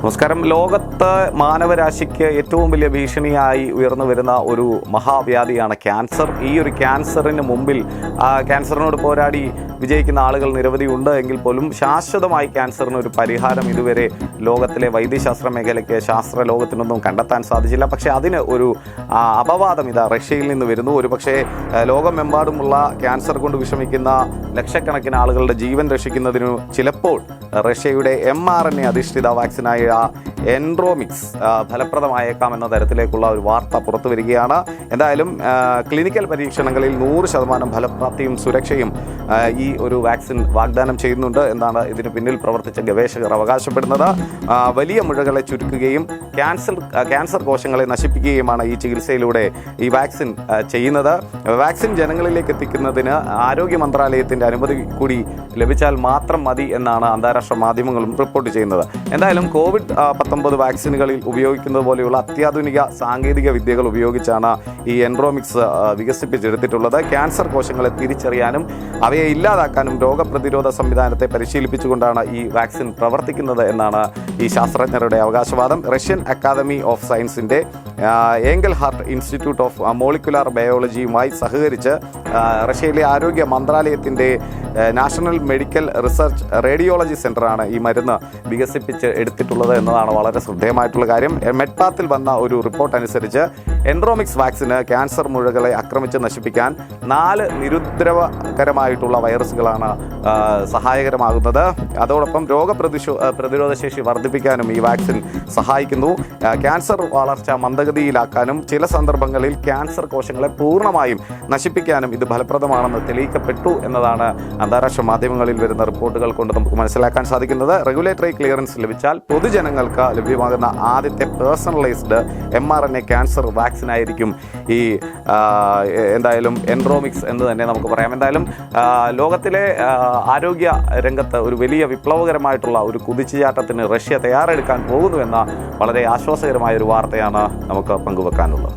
നമസ്കാരം. ലോകത്ത് മാനവരാശിക്ക് ഏറ്റവും വലിയ ഭീഷണിയായി ഉയർന്നു വരുന്ന ഒരു മഹാവ്യാധിയാണ് ക്യാൻസർ. ഈ ഒരു ക്യാൻസറിന് മുമ്പിൽ ക്യാൻസറിനോട് പോരാടി വിജയിക്കുന്ന ആളുകൾ നിരവധി ഉണ്ട് എങ്കിൽ പോലും ശാശ്വതമായി ക്യാൻസറിന് ഒരു പരിഹാരം ഇതുവരെ ലോകത്തിലെ വൈദ്യശാസ്ത്ര മേഖലയ്ക്ക് ശാസ്ത്ര ലോകത്തിനൊന്നും കണ്ടെത്താൻ സാധിച്ചില്ല. പക്ഷേ അതിന് ഒരു അപവാദം ഇതാ റഷ്യയിൽ നിന്ന് വരുന്നു. ഒരു പക്ഷേ ലോകമെമ്പാടുമുള്ള ക്യാൻസർ കൊണ്ട് വിഷമിക്കുന്ന ലക്ഷക്കണക്കിന് ആളുകളുടെ ജീവൻ രക്ഷിക്കുന്നതിനു ചിലപ്പോൾ റഷ്യയുടെ എം ആർ എൻ എ അധിഷ്ഠിത വാക്സിനായ എൻഡ്രോമിക്സ് ഫലപ്രദമായേക്കാമെന്ന തരത്തിലേക്കുള്ള ഒരു വാർത്ത പുറത്തു വരികയാണ്. എന്തായാലും ക്ലിനിക്കൽ പരീക്ഷണങ്ങളിൽ നൂറ് ശതമാനം ഫലപ്രാപ്തിയും സുരക്ഷയും ഈ ഒരു വാക്സിൻ വാഗ്ദാനം ചെയ്യുന്നുണ്ട് എന്നാണ് ഇതിന് പിന്നിൽ പ്രവർത്തിച്ച ഗവേഷകർ അവകാശപ്പെടുന്നത്. വലിയ മുഴകളെ ചുരുക്കുകയും ക്യാൻസർ ക്യാൻസർ കോശങ്ങളെ നശിപ്പിക്കുകയുമാണ് ഈ ചികിത്സയിലൂടെ ഈ വാക്സിൻ ചെയ്യുന്നത്. വാക്സിൻ ജനങ്ങളിലേക്ക് എത്തിക്കുന്നതിന് ആരോഗ്യ മന്ത്രാലയത്തിന്റെ അനുമതി കൂടി ലഭിച്ചാൽ മാത്രം മതി എന്നാണ് അന്താരാഷ്ട്ര മാധ്യമങ്ങളും റിപ്പോർട്ട് ചെയ്യുന്നത്. എന്തായാലും കോവിഡ് പത്തൊമ്പത് വാക്സിനുകളിൽ ഉപയോഗിക്കുന്നത് പോലെയുള്ള അത്യാധുനിക സാങ്കേതിക വിദ്യകൾ ഉപയോഗിച്ചാണ് ഈ എൻഡ്രോമിക്സ് വികസിപ്പിച്ചെടുത്തിട്ടുള്ളത്. ക്യാൻസർ കോശങ്ങളെ തിരിച്ചറിയാനും അവയെ ഇല്ലാതാക്കാനും രോഗപ്രതിരോധ സംവിധാനത്തെ പരിശീലിപ്പിച്ചുകൊണ്ടാണ് ഈ വാക്സിൻ പ്രവർത്തിക്കുന്നത് എന്നാണ് ഈ ശാസ്ത്രജ്ഞരുടെ അവകാശവാദം. റഷ്യൻ അക്കാദമി ഓഫ് സയൻസിന്റെ Engelhardt institute of molecular ബയോളജിയുമായി സഹകരിച്ച് റഷ്യയിലെ ആരോഗ്യ മന്ത്രാലയത്തിന്റെ നാഷണൽ മെഡിക്കൽ റിസർച്ച് റേഡിയോളജി സെന്ററാണ് ഈ മരുന്ന് വികസിപ്പിച്ച് എടുത്തിട്ടുള്ളത് എന്നതാണ് വളരെ ശ്രദ്ധേയമായിട്ടുള്ള കാര്യം. മെഡ്പാത്തിൽ വന്ന ഒരു റിപ്പോർട്ട് അനുസരിച്ച് എൻഡ്രോമിക്സ് വാക്സിന് ക്യാൻസർ മുഴകളെ ആക്രമിച്ച് നശിപ്പിക്കാൻ നാല് നിരുദ്രവകരമായിട്ടുള്ള വൈറസുകളാണ് സഹായകരമാകുന്നത്. അതോടൊപ്പം രോഗപ്രതിശോ പ്രതിരോധ ശേഷി വർദ്ധിപ്പിക്കാനും ഈ വാക്സിൻ സഹായിക്കുന്നു. ക്യാൻസർ വളർച്ച മന്ദഗതിയിലാക്കാനും ചില സന്ദർഭങ്ങളിൽ ക്യാൻസർ കോശങ്ങളെ പൂർണമായും നശിപ്പിക്കാനും ഇത് ഫലപ്രദമാണെന്ന് തെളിയിക്കപ്പെട്ടു എന്നതാണ് അന്താരാഷ്ട്ര മാധ്യമങ്ങളിൽ വരുന്ന റിപ്പോർട്ടുകൾ കൊണ്ട് നമുക്ക് മനസ്സിലാക്കാൻ സാധിക്കുന്നത്. റെഗുലേറ്ററി ക്ലിയറൻസ് ലഭിച്ചാൽ പൊതുജനങ്ങൾക്ക് ലഭ്യമാകുന്ന ആദ്യത്തെ personalised M R N A cancer vaccine ആയിരിക്കും ഈ എന്തായാലും എൻഡ്രോമിക്സ് എന്ന് തന്നെ നമുക്ക് പറയാം. എന്തായാലും ലോകത്തിലെ ആരോഗ്യ രംഗത്ത് ഒരു വലിയ വിപ്ലവകരമായിട്ടുള്ള ഒരു കുതിച്ചുചാട്ടത്തിന് റഷ്യ തയ്യാറെടുക്കാൻ പോകുന്നുവെന്ന വളരെ ആശ്വാസകരമായ ഒരു വാർത്തയാണ് നമുക്ക് പങ്കുവെക്കാനുള്ളത്.